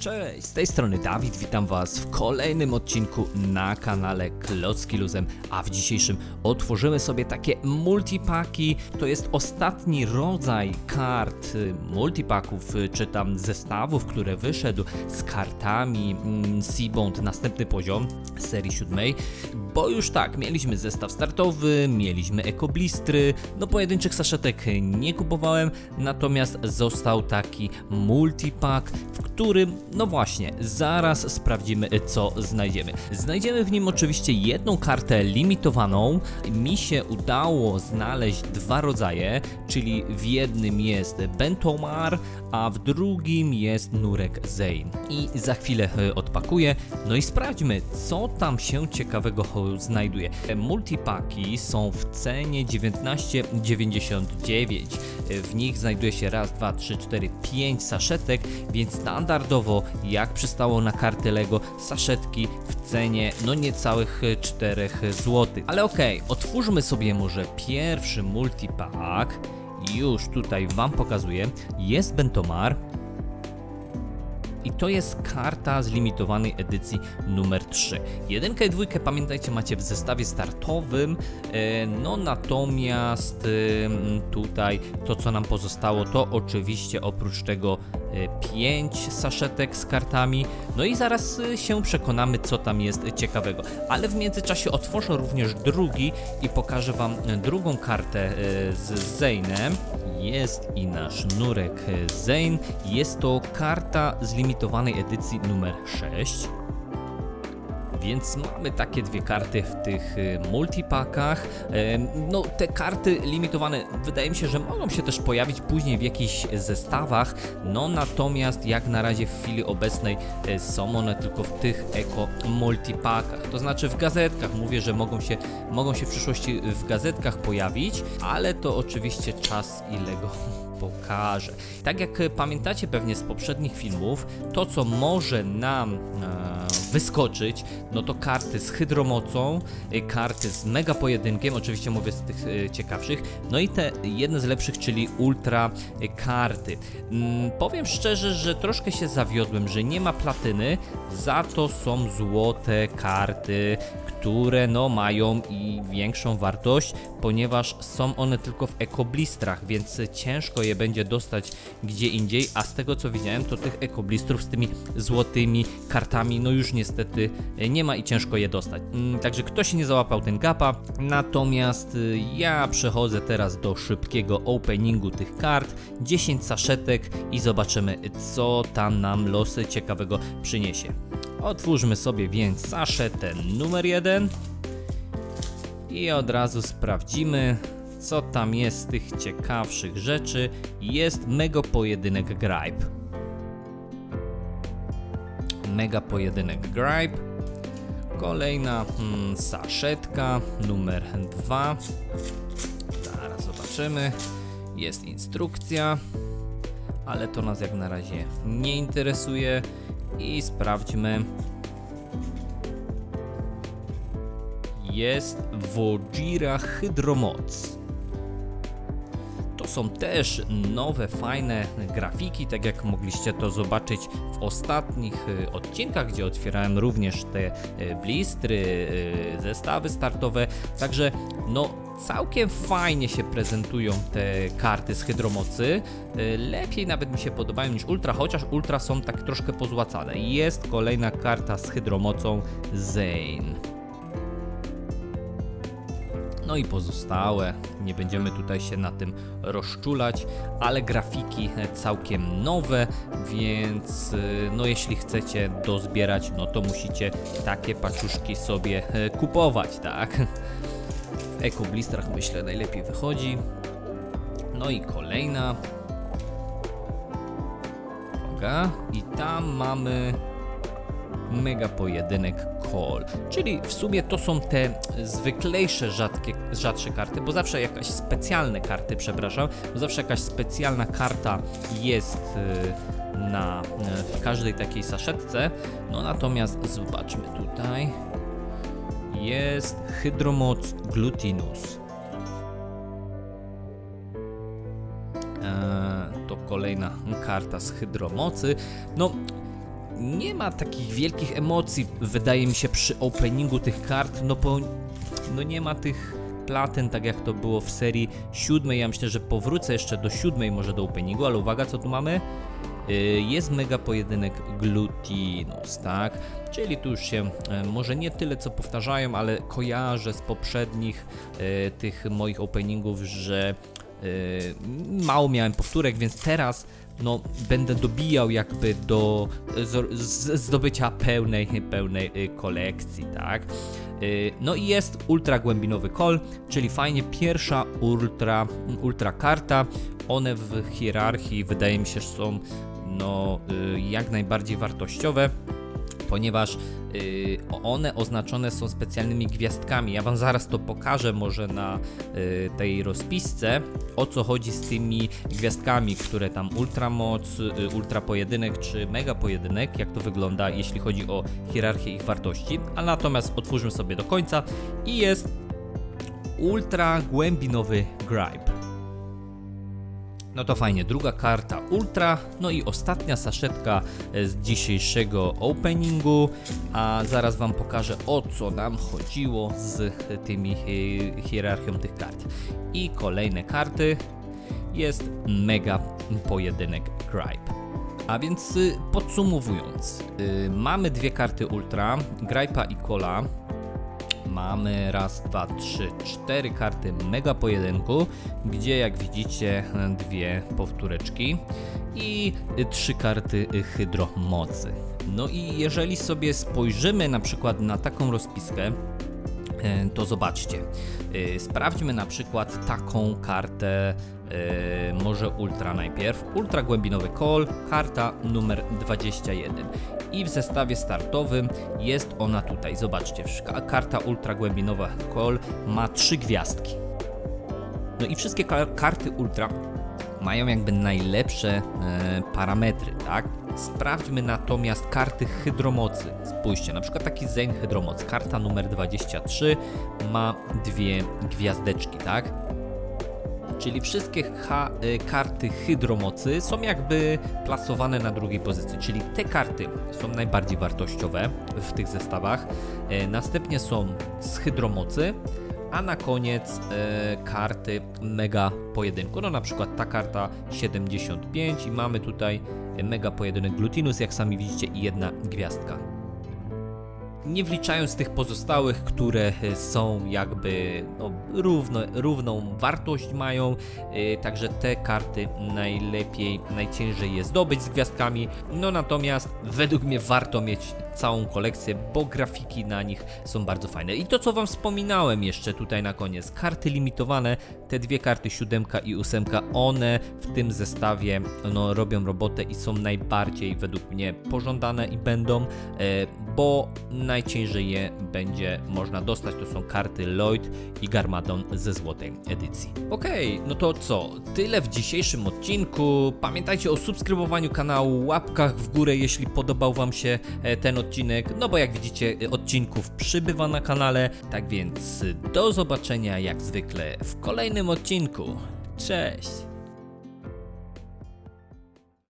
Cześć, z tej strony Dawid, witam Was w kolejnym odcinku na kanale Klocki Luzem, a w dzisiejszym otworzymy sobie takie multipaki. To jest ostatni rodzaj kart y, multipaków, y, czy tam zestawów, które wyszedł z kartami mm, Seabond, następny poziom serii siódmej, bo już tak, mieliśmy zestaw startowy, mieliśmy ekoblistry, no pojedynczych saszetek nie kupowałem, natomiast został taki multipak, w którym, no właśnie, zaraz sprawdzimy co znajdziemy. Znajdziemy w nim oczywiście jedną kartę limitowaną. Mi się udało znaleźć dwa rodzaje, czyli w jednym jest Bentomar, a w drugim jest Nurek Zein. I za chwilę e, odpakuję, no i sprawdźmy, co tam się ciekawego znajduje. Multipaki są w cenie 19,99. W nich znajduje się raz, dwa, trzy, cztery, pięć saszetek, więc standardowo, jak przystało na karty Lego, saszetki w cenie no niecałych 4 zł. Ale okej, otwórzmy sobie może pierwszy multipack. Już tutaj Wam pokazuję. Jest Bentomar. I to jest karta z limitowanej edycji numer 3. Jedynkę i dwójkę pamiętajcie macie w zestawie startowym, e, no natomiast tutaj to co nam pozostało to oczywiście oprócz tego 5 saszetek z kartami. No i zaraz e, się przekonamy co tam jest ciekawego. Ale w międzyczasie otworzę również drugi i pokażę Wam drugą kartę z Zeinem. Jest i nasz nurek Zein. Jest to karta z limitowanej edycji numer 6. Więc mamy takie dwie karty w tych y, multipakach. No, te karty limitowane wydaje mi się, że mogą się też pojawić później w jakichś zestawach. No, natomiast jak na razie w chwili obecnej e, są one tylko w tych eko multipakach. To znaczy w gazetkach. Mówię, że mogą się, mogą się w przyszłości w gazetkach pojawić, ale to oczywiście czas ile go pokaże. Tak jak pamiętacie pewnie z poprzednich filmów, to co może nam e, wyskoczyć, no to karty z hydromocą, e, karty z mega pojedynkiem, oczywiście mówię z tych e, ciekawszych, no i te jedne z lepszych, czyli ultra e, karty. Mm, powiem szczerze, że troszkę się zawiodłem, że nie ma platyny, za to są złote karty, które no mają i większą wartość, ponieważ są one tylko w ekoblistrach, więc ciężko je będzie dostać gdzie indziej, a z tego co widziałem, to tych ekoblistrów z tymi złotymi kartami, no już niestety e, nie ma i ciężko je dostać. Mm, Także ktoś nie załapał ten gapa, natomiast y, ja przechodzę teraz do szybkiego openingu tych kart, 10 saszetek i zobaczymy co tam nam losy ciekawego przyniesie. Otwórzmy sobie więc saszetę numer 1 i od razu sprawdzimy, co tam jest z tych ciekawszych rzeczy. Jest mega pojedynek Gripe. Mega pojedynek Gripe. Kolejna mm, saszetka numer 2. Zaraz zobaczymy. Jest instrukcja, ale to nas jak na razie nie interesuje. I sprawdźmy, jest Wojira Hydromoc. Są też nowe, fajne grafiki, tak jak mogliście to zobaczyć w ostatnich y, odcinkach, gdzie otwierałem również te y, blistry, y, zestawy startowe. Także no całkiem fajnie się prezentują te karty z hydromocy. Lepiej nawet mi się podobają niż ultra, chociaż ultra są tak troszkę pozłacane. Jest kolejna karta z hydromocą Zane. No i pozostałe, nie będziemy tutaj się na tym rozczulać, ale grafiki e, całkiem nowe, więc e, no jeśli chcecie dozbierać, no to musicie takie paczuszki sobie e, kupować, tak? W ekoblistrach myślę najlepiej wychodzi. No i kolejna. Uwaga, i tam mamy mega pojedynek call. Czyli w sumie to są te zwyklejsze rzadkie, rzadsze karty, bo zawsze jakaś specjalne karty, przepraszam, bo zawsze jakaś specjalna karta jest y, na y, w każdej takiej saszetce. No natomiast zobaczmy tutaj. Jest Hydromoc glutinus. Eee, to kolejna karta z hydromocy. No, nie ma takich wielkich emocji, wydaje mi się, przy openingu tych kart, no bo no nie ma tych platyn, tak jak to było w serii siódmej. Ja myślę, że powrócę jeszcze do siódmej, może do openingu, ale uwaga, co tu mamy? Y, Jest mega pojedynek Glutinus, tak? Czyli tu już się e, może nie tyle co powtarzają, ale kojarzę z poprzednich e, tych moich openingów, że e, mało miałem powtórek, więc teraz no, będę dobijał jakby do z- z- zdobycia pełnej, pełnej y, kolekcji, tak? Y, No i jest ultra głębinowy kol, czyli fajnie pierwsza ultra, ultra karta. One w hierarchii wydaje mi się, że są no, y, jak najbardziej wartościowe ponieważ y, one oznaczone są specjalnymi gwiazdkami. Ja Wam zaraz to pokażę może na y, tej rozpisce, o co chodzi z tymi gwiazdkami, które tam ultramoc, y, ultra pojedynek czy mega pojedynek, jak to wygląda, jeśli chodzi o hierarchię ich wartości. A natomiast otwórzmy sobie do końca i jest ultra głębinowy gripe. No to fajnie, druga karta Ultra, no i ostatnia saszetka e, z dzisiejszego openingu, a zaraz Wam pokażę o co nam chodziło z e, tymi e, hierarchią tych kart. I kolejne karty jest mega pojedynek Gripe. A więc y, podsumowując, mamy dwie karty Ultra, Gripe'a i Cola, Mamy raz, dwa, trzy, cztery karty mega pojedynku, gdzie jak widzicie dwie powtóreczki i trzy karty hydromocy. No i jeżeli sobie spojrzymy na przykład na taką rozpiskę, to zobaczcie. E, Sprawdźmy na przykład taką kartę, e, może Ultra najpierw. Ultra głębinowy call, karta numer 21. I w zestawie startowym jest ona tutaj. Zobaczcie, ka- karta Ultra głębinowa call ma trzy gwiazdki. No i wszystkie ka- karty Ultra mają jakby najlepsze e, parametry, tak? Sprawdźmy natomiast karty hydromocy. Spójrzcie, na przykład taki Zen Hydromoc, karta numer 23 ma dwie gwiazdeczki, tak? Czyli wszystkie y, karty hydromocy są jakby plasowane na drugiej pozycji, czyli te karty są najbardziej wartościowe w tych zestawach. E, Następnie są z hydromocy, a na koniec e, karty mega pojedynku. No na przykład ta karta 75 i mamy tutaj mega pojedynek Glutinus, jak sami widzicie, i jedna gwiazdka nie wliczając tych pozostałych, które e, są jakby no, równo, równą wartość mają, e, także te karty najlepiej, najciężej je zdobyć z gwiazdkami, no natomiast według mnie warto mieć całą kolekcję, bo grafiki na nich są bardzo fajne. I to co wam wspominałem jeszcze tutaj na koniec, karty limitowane, te dwie karty siódemka i ósemka, one w tym zestawie no, robią robotę i są najbardziej według mnie pożądane i będą, e, bo najciężej je będzie można dostać. To są karty Lloyd i Garmadon ze złotej edycji. Okej, no to co? Tyle w dzisiejszym odcinku. Pamiętajcie o subskrybowaniu kanału, łapkach w górę, jeśli podobał Wam się e, ten odcinek. No bo jak widzicie, e, odcinków przybywa na kanale. Tak więc do zobaczenia jak zwykle w kolejnym odcinku. Cześć!